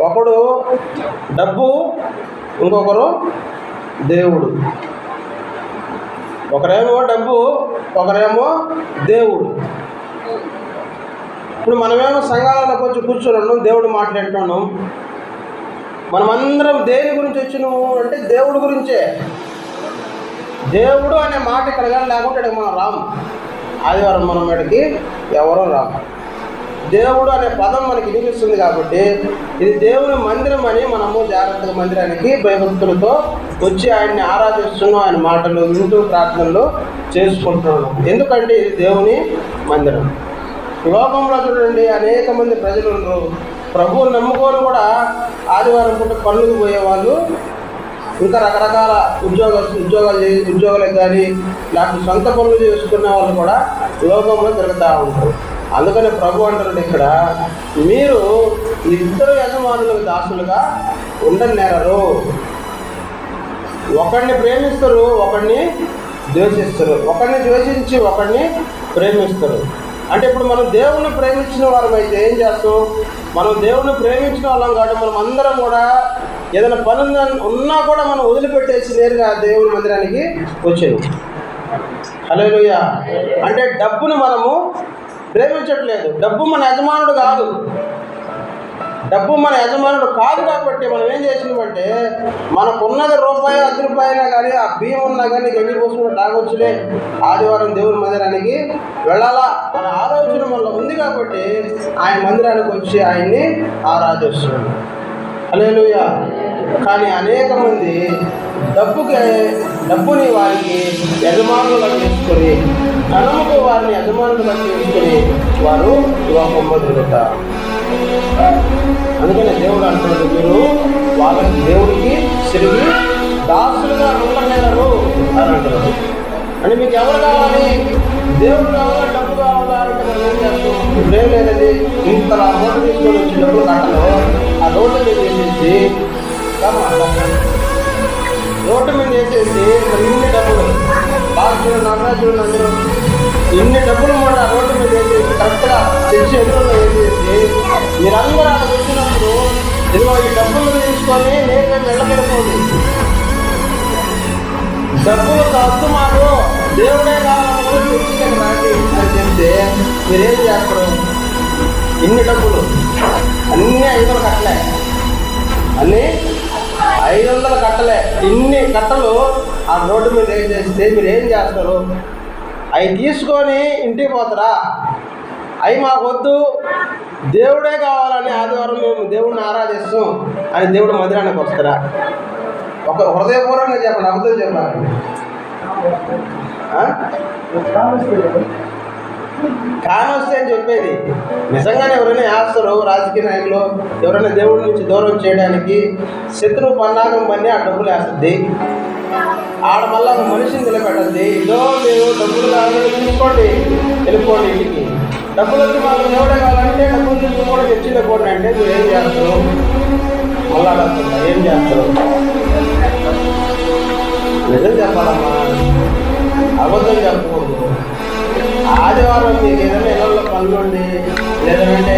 ఒకడు డబ్బు ఇంకొకరు దేవుడు. ఒకరేమో డబ్బు ఒకరేమో దేవుడు. ఇప్పుడు మనమేమో సంఘాలలో వచ్చి కూర్చున్నాం దేవుడు మాట్లాడుతున్నాం. మనమందరం దేని గురించి వచ్చినాము అంటే దేవుడి గురించే. దేవుడు అనే మాట ఇక్కడ కానీ లేకుంటే మనం రాము ఆదివారం మనం ఇక్కడికి ఎవరో రాము దేవుడు అనే పదం మనకి వినిపిస్తుంది కాబట్టి ఇది దేవుని మందిరం అని మనము జాగ్రత్తగా మందిరానికి భయభక్తులతో వచ్చి ఆయన్ని ఆరాధిస్తున్నాం ఆయన మాటలు వింటూ ప్రార్థనలు చేసుకుంటున్నాం. ఎందుకంటే ఇది దేవుని మందిరం. లోకంలో చూడండి అనేక మంది ప్రజలు ఉన్నారు ప్రభువు నమ్ముకొని కూడా ఆదివారం పూట పనులకు పోయేవాళ్ళు. ఇంకా రకరకాల ఉద్యోగ ఉద్యోగాలు ఉద్యోగాలకు కానీ లేకపోతే సొంత పనులు చేసుకునే వాళ్ళు కూడా లోకంలో తిరుగుతూ ఉంటారు. అందుకని ప్రభు అంటారు ఇక్కడ మీరు ఇద్దరు యజమానులకు దాసులుగా ఉండనేరరు. ఒకడిని ప్రేమిస్తారు ఒకడిని ద్వేషిస్తారు. ఒకడిని ద్వేషించి ఒకడిని ప్రేమిస్తారు. అంటే ఇప్పుడు మనం దేవుణ్ణి ప్రేమించిన వారం అయితే ఏం చేస్తాం? మనం దేవుణ్ణి ప్రేమించిన వాళ్ళం కాబట్టి మనం అందరం కూడా ఏదైనా పని ఉన్నా కూడా మనం వదిలిపెట్టేసి నేరుగా దేవుని మందిరానికి వచ్చాము హలో అంటే డబ్బును మనము ప్రేమించట్లేదు. డబ్బు మన యజమానుడు కాదు. డబ్బు మన యజమానుడు కాదు కాబట్టి మనం ఏం చేసినామంటే మనకున్నది రూపాయి అర్ధ రూపాయనా కానీ ఆ బియ్యం ఉన్నా కానీ గడ్డి పోసుకుని తాగొచ్చులే. ఆదివారం దేవుని మందిరానికి వెళ్ళాలా? మన ఆలోచన వల్ల ఉంది కాబట్టి ఆయన మందిరానికి వచ్చి ఆయన్ని ఆరాధిస్తున్నాడు. అలేలుయ కానీ అనేక మంది డబ్బుకి డబ్బుని వారికి యజమానులుగా చేసుకొని ధనముకు వారిని యజమానులుగా చేసుకొని వారు లోకంలో తిరుగుతారు అందుకనే దేవుడు అంటున్నాడు మీరు వాళ్ళకి దేవుడికి తిరిగి దాసులుగా ఉండలేరు అని అంటున్నారు అంటే మీకు ఎవరు కావాలి? దేవుడు కావాలా డబ్బు కావాలా అంటే మనం ఏం చేస్తాం? ఇప్పుడు ఏం లేదండి. ఇంత రోడ్డు తీసుకొని వచ్చి డబ్బులు కట్టలో ఆ రోడ్డు మీద వేసేసి రోడ్డు మీద వేసేసి ఇన్ని డబ్బులు. బాగా చూడండి అన్నా చూడండి అందరూ. ఇన్ని డబ్బులు మాట రోడ్డు మీద వేసేసి కరెక్ట్గా తెచ్చి ఎదురులో వేసేసి మీరందరూ అక్కడ వచ్చినప్పుడు ఇదిగో ఈ డబ్బులు తీసుకొని నేను వెళ్ళబడిపోండి డబ్బులు కాదు మాకు దేవుడే కావాలని తెచ్చి అని చెప్తే మీరేం చేస్తారు? ఇన్ని డబ్బులు అన్నీ ఐదు వందలు కట్టలే. అన్నీ ఐదు వందలు కట్టలే. ఇన్ని కట్టలు ఆ రోడ్డు మీద వేసేస్తే మీరు ఏం చేస్తారు? అవి తీసుకొని ఇంటికి పోతారా? అవి మాకొద్దు. వద్దు దేవుడే కావాలని ఆదివారం మేము దేవుడిని ఆరాధిస్తాం అని దేవుడు మందిరానికి వస్తారా? ఒక హృదయపూర్వకంగా చెప్పండి అబద్ధం చెప్పాలి కానొస్తే అని చెప్పేది. నిజంగానే ఎవరైనా వేస్తారు రాజకీయ నాయకులు ఎవరైనా దేవుడి నుంచి దూరం చేయడానికి శత్రువు పన్నాగం పని ఆ డబ్బులు వేస్తుంది. ఆడ మళ్ళా ఒక మనిషిని నిలబెట్టద్ది డబ్బులు కావాలని తీసుకోండి వెళ్ళిపోండి. ఇంటికి. డబ్బులు వచ్చి మాకు ఎవడే కావాలంటే డబ్బులు తీసుకోండి తెచ్చి అంటే మీరు ఏం చేస్తారు మళ్ళా అడుగుతుందా ఏం చేస్తారు నిజం చెప్పాలమ్మా. అబద్ధం చెప్పకూడదు. ఆదివారం మీకు ఏదైనా ఇళ్ళల్లో పనులుండి లేదంటే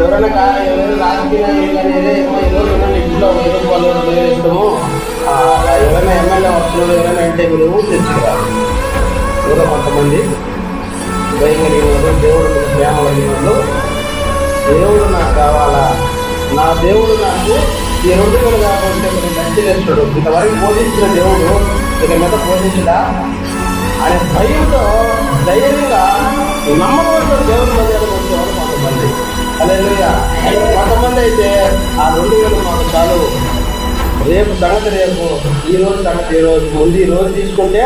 ఎవరైనా కా ఎవరైనా రాజకీయ నాయకులు ఏమో ఈరోజు ఇంట్లో ఏదో పనులు ఇష్టము. ఎవరైనా ఎమ్మెల్యే వస్తున్నారు ఎవరైనా అంటే మీరు తెచ్చుకోవాలి. కూడా కొంతమంది భయంగా నేను దేవుడు ప్రేమ కలిగిన దేవుడు నాకు కావాలా? నా దేవుడు నాకు ఈ రెండు కూడా కాకపోతే కొన్ని నచ్చిలేస్తాడు ఇంతవరకు పోషించిన దేవుడు ఇక మీద పోషించడా అనే భయంతో ధైర్యంగా నమ్మకంతో దేవుని మధ్యలో వచ్చేవారు కొంతమంది. అదే కొంతమంది అయితే ఆ రెండు వేలు మాకు చాలు. రేపు సంగతి రేపు ఈ రోజు సంగతి ఈ రోజు. ముందు ఈ రోజు తీసుకుంటే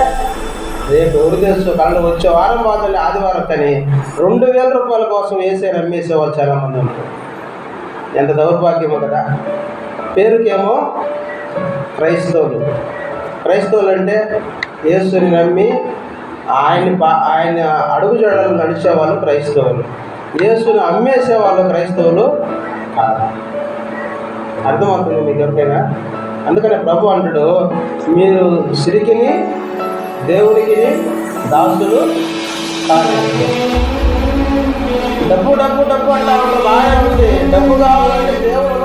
రేపు ఎవరు తెలుసు కళ్ళు వచ్చే వారం బాధలు ఆదివారం కానీ రెండు వేల రూపాయల కోసం వేసే నమ్మేసే వాళ్ళు చాలా మంది ఉంటారు. ఎంత దౌర్భాగ్యమో కదా. పేరుకేమో క్రైస్తవులు. క్రైస్తవులు అంటే యేసుని నమ్మి ఆయన పా- ఆయన అడుగు జడలు నడిచే వాళ్ళు క్రైస్తవులు. యేసుని అమ్మేసేవాళ్ళు క్రైస్తవులు కాదు. అర్థమవుతుంది మీకు ఎవరికైనా? అందుకనే ప్రభు అంటాడు మీరు సిరికిని దేవుడికి దాసులు డబ్బు డబ్బు డబ్బు అంటే అక్కడ బాగానే ఉంది. డబ్బు కావాలంటే దేవుడు